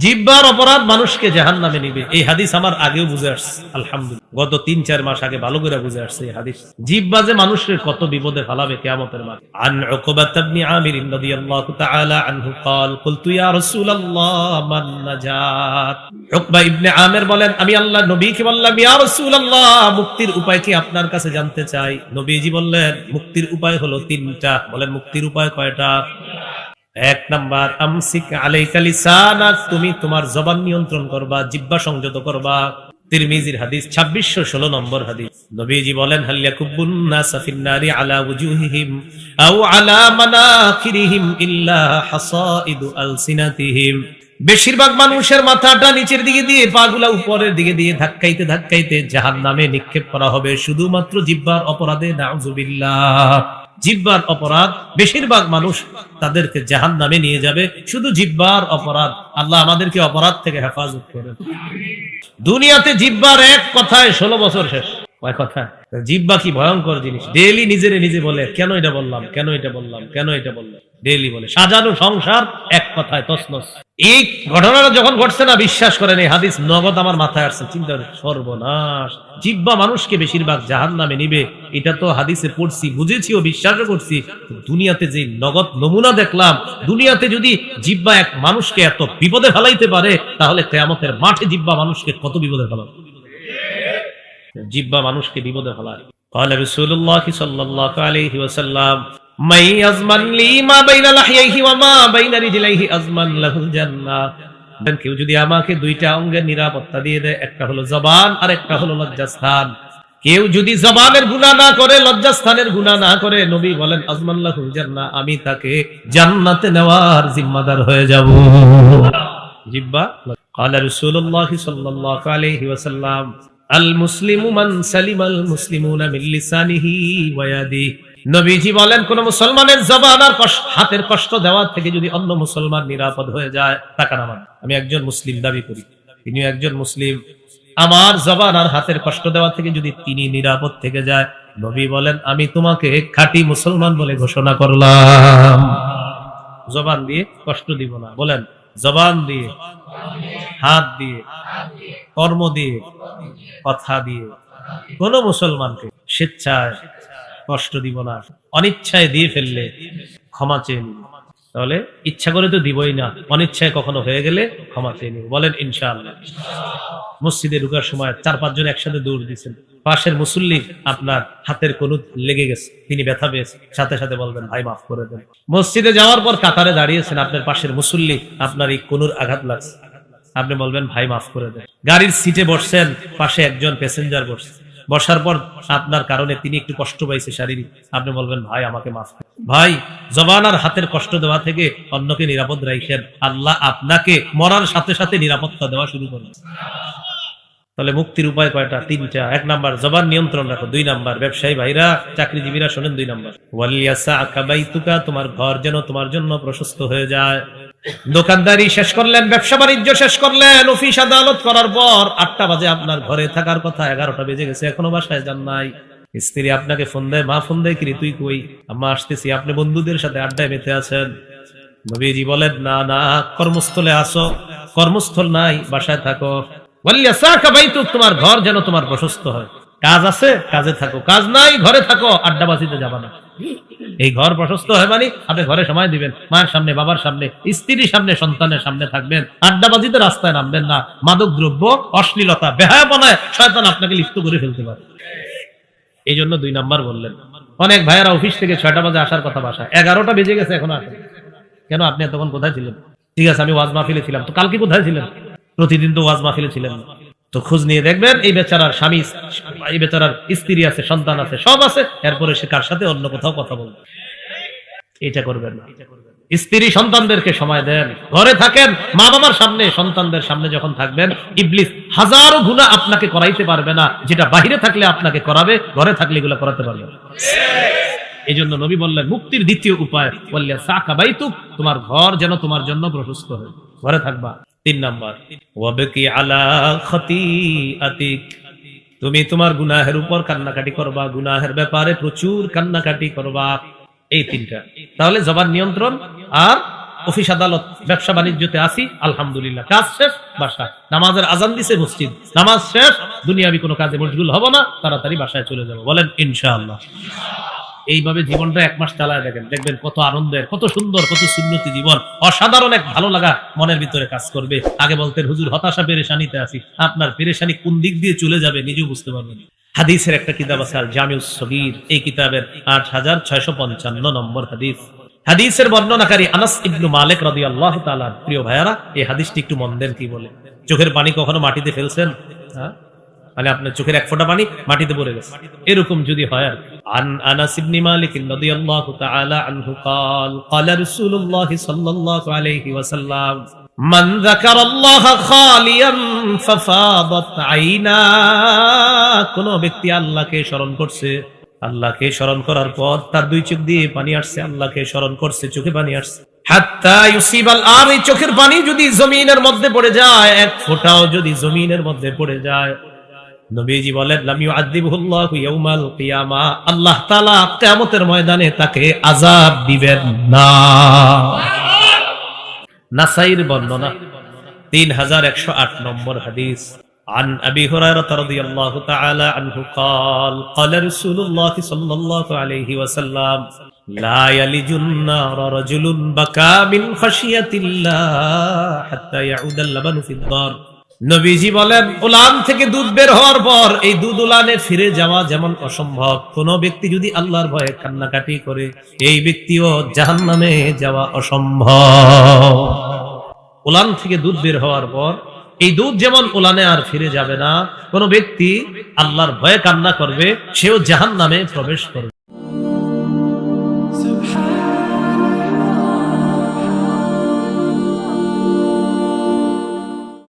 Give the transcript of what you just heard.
জিব্বার অপরাধ মানুষকে জাহান নামে নিবে এই হাদিস আমার আগেও বুঝে আসছে আলহামদুলিল্লাহ গত তিন চার মাস আগে ভালো করে বুঝে আসছে এই হাদিস জিব্বা যে মানুষের কত বিপদে ফেলাবে কিয়ামতের মাঠে আন উকবাত ইবনে আমির রাদিয়াল্লাহু তাআলা আনহু قال قلت يا رسول الله من নাজাত উকবা ইবনে আমির বলেন আমি আল্লাহ নবীকে বললাম ইয়া রাসূলুল্লাহ মুক্তির উপায় কি আপনার কাছে জানতে চাই নবীজি বললেন মুক্তির উপায় হলো তিনটা বলেন মুক্তির উপায় কয়টা এক নাম্বার, আমসিক তুমি তোমার জবান নিয়ন্ত্রণ করবা জিব্বা সংযত করবা। তিরমিজির হাদিস 2616 নম্বর হাদিস। নবীজি বলেন আলা আলা ইল্লা বেশিরভাগ মানুষের মাথাটা নিচের দিকে দিয়ে, পাগুলা উপরের দিকে দিয়ে ধাক্কাইতে ধাক্কাইতে জাহান্নামে নিক্ষেপ করা হবে। শুধুমাত্র জিব্বার অপরাধে, নাউজুবিল্লাহ। জিব্বার অপরাধ, বেশিরভাগ মানুষ তাদেরকে জাহান নামে নিয়ে যাবে। শুধু জিব্বার অপরাধ, আল্লাহ আমাদেরকে অপরাধ থেকে হেফাজত করে। দুনিয়াতে জিব্বার এক কথায় ষোলো বছর শেষ। কথা। জিব্বা কি ভয়ঙ্কর জিনিস। ডেইলি নিজেরে নিজে বলে, কেন এটা বললাম, কেন এটা বললাম, কেন এটা বললাম। ডেইলি বলে, সাজানো সংসার এক কথায় তসনস এই ঘটনাটা যখন ঘটছে না, বিশ্বাস করেন, এই হাদিস নগদ আমার মাথায় আসছে। চিন্তা সর্বনাশ। জিব্বা মানুষকে বেশিরভাগ জাহান নামে নিবে। এটা তো হাদিসে পড়ছি, বুঝেছি ও বিশ্বাসও করছি। দুনিয়াতে যে নগদ নমুনা দেখলাম, দুনিয়াতে যদি জিব্বা এক মানুষকে এত বিপদে ফেলাইতে পারে, তাহলে কেয়ামতের মাঠে জিব্বা মানুষকে কত বিপদে ফেলাবে? জিব্বা মানুষকে বিপদে ফেলায় قال رسول الله صلى الله عليه وسلم من يضمن لي ما بين لحييه وما بين رجليه اضمن له الجنه কেউ যদি আমাকে দুইটা অঙ্গের নিরাপত্তা দিয়ে দেয় একটা হলো জবান আর একটা হলো লজ্জাস্থান কেউ যদি জবানের গুনাহ না করে লজ্জাস্থানের গুনাহ না করে নবী বলেন আজমাল্লাহুল জান্নাহ আমি তাকে জান্নাতে নেওয়ার জিম্মাদার হয়ে যাব জিব্বা قال رسول الله صلى الله عليه وسلم আল মুসলিমু মান সালিম আল মুসলিমুনা মিন নবীজি বলেন, কোন মুসলমানের জবান আর হাতের কষ্ট দেওয়ার থেকে যদি অন্য মুসলমান নিরাপদ হয়ে যায় তাকে নামান আমি একজন মুসলিম দাবি করি। তিনি একজন মুসলিম। আমার জবান আর হাতের কষ্ট দেওয়া থেকে যদি তিনি নিরাপদ থেকে যায়, নবী বলেন, আমি তোমাকে খাঁটি মুসলমান বলে ঘোষণা করলাম। জবান দিয়ে কষ্ট দিব না। বলেন জবান দিয়ে, হাত দিয়ে, কর্ম দিয়ে, কথা দিয়ে। কোন মুসলমানকে স্বেচ্ছায় কষ্ট দিব না, অনিচ্ছায় দিয়ে ফেললে ক্ষমা চেয়ে তাহলে ইচ্ছা করে তো দিবই না। অনিচ্ছায় কখনো হয়ে গেলে ক্ষমা চেয়ে নিব বলেন, ইনশাআল্লাহ। মসজিদে ঢুকার সময় চার পাঁচজন একসাথে দৌড় দিচ্ছেন পাশের মুসল্লি আপনার হাতের কোন লেগে গেছে। তিনি ব্যথা পেয়েছে। সাথে সাথে বলবেন, ভাই, মাফ করে দেন। মসজিদে যাওয়ার পর কাতারে দাঁড়িয়েছেন আপনার পাশের মুসল্লি। আপনার এই কোনুর আঘাত লাগছে। আপনি বলবেন, ভাই, মাফ করে দেন। গাড়ির সিটে বসছেন। পাশে একজন প্যাসেঞ্জার বসছে। বসার পর আপনার কারণে তিনি একটু কষ্ট পাইছে শারীরিক। আপনি বলবেন, ভাই, আমাকে মাফ। ভাই, জবান আর হাতের কষ্ট দেওয়া থেকে অন্যকে নিরাপদ রাখেন আল্লাহ আপনাকে মরার সাথে সাথে নিরাপত্তা দেওয়া শুরু করবেন তাহলে মুক্তির উপায় কয়টা? তিনটা। এক নাম্বার, জবান নিয়ন্ত্রণ রাখো। দুই নাম্বার, ব্যবসায়ী ভাইরা, চাকরিজীবীরা শোনেন দুই নাম্বার। ওয়ালিয়াসা আকাবাইতুকা তোমার ঘর যেন তোমার জন্য প্রশস্ত হয়ে যায়। দোকানদারি শেষ করলেন, ব্যবসা বাণিজ্য শেষ করলেন, অফিস আদালত করার পর আটটা বাজে আপনার ঘরে থাকার কথা, এগারোটা বেজে গেছে, এখনও বাসায় যান নাই। স্ত্রী আপনাকে ফোন দেয়, মা, ফোন দেয় কিরে তুই কই? আম্মা, আসতেছি, আপনি বন্ধুদের সাথে আড্ডায় মেতে আছেন। নবীজি বলেন, না না, কর্মস্থলে আসো, কর্মস্থল নাই, বাসায় থাকো। তোমার ঘর যেন তোমার প্রশস্ত হয়। কাজ আছে? কাজে থাকো। কাজ নাই, ঘরে থাকো আড্ডাবাজিতে যাবা না। এই ঘর প্রশস্ত হয় মানে আপনি ঘরে সময় দিবেন মায়ের সামনে, বাবার সামনে, স্ত্রীর সামনে, সন্তানের সামনে থাকবেন, আড্ডাবাজিতে রাস্তায় নামবেন না মাদক দ্রব্য অশ্লীলতা, বেহায়াপনায় শয়তান আপনাকে লিপ্ত করে ফেলতে পারে। এই জন্য দুই নাম্বার বললেন, অনেক ভাইয়েরা অফিস থেকে ছয়টা বাজে আসার কথা বাসা এগারোটা বেজে গেছে এখন আসেন। কেন, আপনি তখন কোথায় ছিলেন? ঠিক আছে, আমি ওয়াজ মাহফিলে ছিলাম। তো কালকে কোথায় ছিলেন? প্রতিদিন তো ওয়াজ মাহফিলে ছিলেন না। তো খোঁজ নিয়ে দেখবেন, এই বেচারার স্বামী, এই বেচারার স্ত্রী আছে, সন্তান আছে, সব আছে, এরপরে সে কার সাথে অন্য কোথাও কথা বলবে? এটা করবেন না। স্ত্রী সন্তানদেরকে সময় দেন, ঘরে থাকেন মা বাবার সামনে, সন্তানদের সামনে যখন থাকবেন, ইবলিস হাজারো গুণা আপনাকে করাইতে পারবে না, যেটা বাহিরে থাকলে আপনাকে করাবে, ঘরে থাকলে এগুলো করাতে পারবে এই জন্য নবী বললেন, মুক্তির দ্বিতীয় উপায় বললেন সাকা বাইতুক, তোমার ঘর যেন তোমার জন্য প্রশস্ত হয়। ঘরে থাকবা। তিন নাম্বার তুমি তোমার গুনাহের উপর কান্নাকাটি করবা, গুনাহের ব্যাপারে প্রচুর কান্নাকাটি করবা। এই তিনটা। তাহলে জবান নিয়ন্ত্রণ আর অফিস আদালত, ব্যবসা বাণিজ্যতে আসি, আলহামদুলিল্লাহ। কাজ শেষ, বাসা। নামাজের আজান দিছে মসজিদ। নামাজ শেষ, দুনিয়াবি কোনো কাজে মশগুল হব না, তাড়াতাড়ি বাসায় চলে যাব। বলেন, ইনশাআল্লাহ। এইভাবে জীবনটা এক মাস চালায় দেখেন। দেখবেন কত আনন্দের, কত সুন্দর, কত সুন্নতি জীবন। অসাধারণ এক ভালো লাগা মনের ভিতরে কাজ করবে। আগে বলতেন, হুজুর, হতাশা পেরেশানিতে আছি। আপনার পেরেশানি কোন দিক দিয়ে চলে যাবে নিজেও বুঝতে পারবেন হাদিসের একটা কিতাব আছে আল জামিউস সগীর। এই কিতাবের আট হাজার ছয়শো পঞ্চান্ন নম্বর হাদিস। হাদিসের বর্ণনাকারী আনাস ইবনু মালিক রাদিয়াল্লাহু তাআলা প্রিয় ভাইয়ারা, এই হাদিসটি একটু মন দেন কি বলে। চোখের পানি কখনো মাটিতে ফেলছেন? হ্যাঁ? মানে আপনার চোখের এক ফোঁটা পানি মাটিতে পড়ে গেছে। এরকম যদি হয় আর আন আনাস ইবনে মালিক রাদিয়াল্লাহু তাআলা আনহু قال قال رسول الله صلى الله عليه وسلم من ذكر الله خاليا ففاضت عينا কোন ব্যক্তি আল্লাহকে স্মরণ করছে আল্লাহকে স্মরণ করার পর তার দুই চোখ দিয়ে পানি আসছে আল্লাহকে স্মরণ করছে চোখে পানি আসছে হাত্তা ইউসিবাল আর এই চোখের পানি যদি জমিনের মধ্যে পড়ে যায় এক ফোঁটাও যদি জমিনের মধ্যে পড়ে যায় নবীজি বলেন লাম ইউআযিবুল্লাহু ইয়াউমাল কিয়ামা আল্লাহ তাআলা কিয়ামতের ময়দানে তাকে আযাব দিবেন না নাসাইর বর্ণনা 3108 নম্বর হাদিস عن أبي هريرة رضي الله تعالى عنه قال قال رسول الله صلى الله عليه وسلم لا يلج النار رجل بكى من خشية الله حتى يعود اللبن في الدار নবীজি বলেন উলান থেকে দুধ বের হওয়ার পর এই দুধ উলানে ফিরে যাওয়া যেমন অসম্ভব। কোন ব্যক্তি যদি আল্লাহর ভয়ে কান্নাকাটি করে, এই ব্যক্তিও জাহান্নামে যাওয়া অসম্ভব। উলান থেকে দুধ বের হওয়ার পর এই দুধ যেমন উলানে আর ফিরে যাবে না, কোন ব্যক্তি আল্লাহর ভয়ে কান্না করবে, সেও জাহান্নামে প্রবেশ করবে।